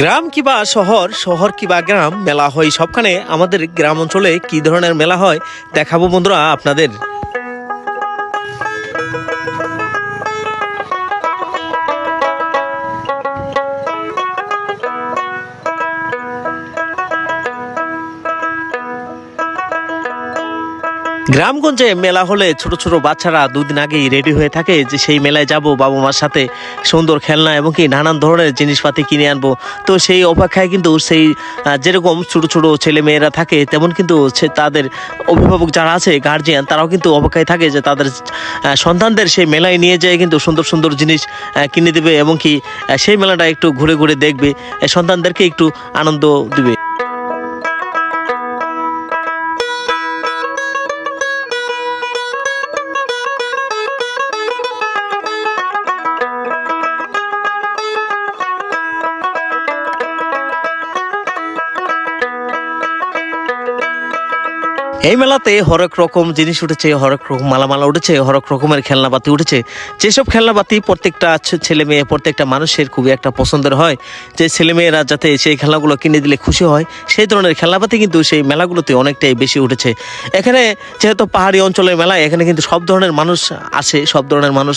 গ্রাম কিবা শহর শহর কিবা গ্রাম, মেলা হয় সবখানে। আমাদের গ্রাম অঞ্চলে কি ধরনের মেলা হয় দেখাবো বন্ধুরা আপনাদের। গ্রামগঞ্জে মেলা হলে ছোট ছোট বাচ্চারা দুদিন আগেই রেডি হয়ে থাকে যে সেই মেলায় যাব, বাবা মার সাথে সুন্দর খেলনা এবং কি নানান ধরনের জিনিসপাতি কিনে আনব। তো সেই অপেক্ষায় কিন্তু সেই যেরকম ছোট ছোট ছেলে মেয়েরা থাকে, তেমন কিন্তু তাদের অভিভাবক যারা আছে গার্জিয়ান তারাও কিন্তু অপেক্ষায় থাকে যে তাদের সন্তানদের সেই মেলায় নিয়ে যেয়ে কিন্তু সুন্দর সুন্দর জিনিস কিনে দেবে এবং কি সেই মেলাটা একটু ঘুরে ঘুরে দেখবে সন্তানদেরকে একটু আনন্দ দিবে। এই মেলাতে হরেক রকম জিনিস উঠেছে, হরেক রকম মালামালা উঠেছে, হরেক রকমের খেলনাপাতি উঠেছে। যেসব খেলনাপাতি প্রত্যেকটা ছেলে মেয়ে, প্রত্যেকটা মানুষের খুবই একটা পছন্দের হয়। যে ছেলে মেয়েরা যাতে সেই খেলনাগুলো কিনে দিলে খুশি হয়, সেই ধরনের খেলনাপাতি কিন্তু সেই মেলাগুলোতে অনেকটাই বেশি উঠেছে। এখানে যেহেতু পাহাড়ি অঞ্চলের মেলা, এখানে কিন্তু সব ধরনের মানুষ আসে, সব ধরনের মানুষ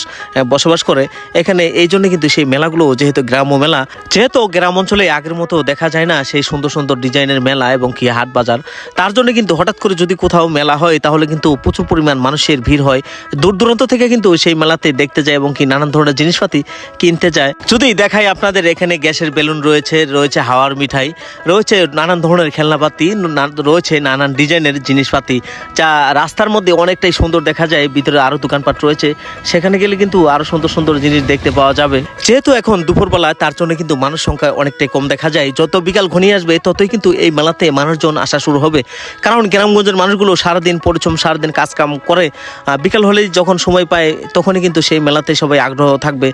বসবাস করে। এখানে এই জন্য কিন্তু সেই মেলাগুলো যেহেতু গ্রাম্য মেলা, যেহেতু গ্রাম অঞ্চলে আগের মতো দেখা যায় না সেই সুন্দর সুন্দর ডিজাইনের মেলা এবং কি হাট বাজার, তার জন্য কিন্তু হঠাৎ করে যদি কোথাও মেলা হয়, তাহলে কিন্তু প্রচুর পরিমাণ মানুষের ভিড় হয়। দূর দূরান্ত থেকে কিন্তু সেই মেলাতে দেখতে যায় এবং কি নানান ধরনের জিনিসপাতি কিনতে যায়। যদি দেখাই আপনাদের, এখানে গ্যাসের বেলুন রয়েছে রয়েছে হাওয়ার মিঠাই, রয়েছে নানান ধরনের খেলনাপাতি রয়েছে নানান ডিজাইনের জিনিসপাতি, যা রাস্তার মধ্যে অনেকটাই সুন্দর দেখা যায়, ভিতরে আরও দোকানপাট রয়েছে, সেখানে গেলে কিন্তু আরও সুন্দর সুন্দর জিনিস দেখতে পাওয়া যাবে। যেহেতু এখন দুপুরবেলা, তার জন্য কিন্তু মানুষ সংখ্যা অনেকটাই কম দেখা যায়। যত বিকাল ঘনিয়ে আসবে, ততই কিন্তু এই মেলাতে মানুষজন আসা শুরু হবে। কারণ গ্রামগঞ্জের মানুষগুলো সারাদিন পরিশ্রম, সারাদিন কাজকাম করে বিকাল হলেই যখন সময় পায়, তখনই কিন্তু সেই মেলাতে সবাই আগ্রহ থাকবে।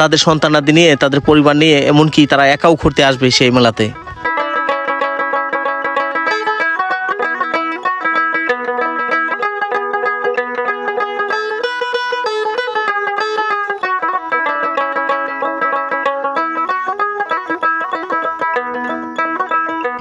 তাদের তাদের সন্তানাদি নিয়ে, তাদের পরিবার নিয়ে, এমনকি তারা একাও ঘুরতে আসবে সেই মেলাতে।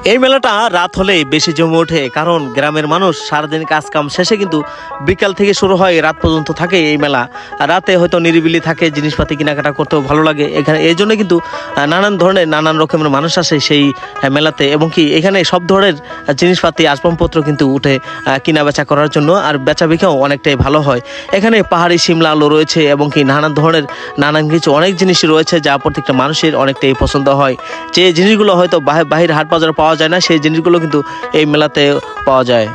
এই মেলাটা রাত হলে বেশি জমে ওঠে, কারণ গ্রামের মানুষ সারাদিন কাজ কাম শেষে কিন্তু বিকাল থেকে শুরু হয়, রাত পর্যন্ত থাকে এই মেলা। রাতে হয়তো নিরিবিলি থাকে, জিনিসপাতি কেনাকাটা করতেও ভালো লাগে। এখানে এই জন্য কিন্তু নানান ধরনের নানান রকমের মানুষ আসে সেই মেলাতে। এবং কি, এখানে সব ধরনের জিনিসপাতি, আসবাবপত্র কিন্তু উঠে কিনা বেচা করার জন্য আর বেচা বিকাও অনেকটাই ভালো হয়। এখানে পাহাড়ি সিমলা আলু রয়েছে এবং কি নানান ধরনের নানান কিছু অনেক জিনিস রয়েছে যা প্রত্যেকটা মানুষের অনেকটাই পছন্দ হয়। যে জিনিসগুলো হয়তো বাহি- বাহির হাট বাজারে পাওয়া যায় না সেই জিনিসগুলো কিন্তু এই মেলাতে পাওয়া যায়।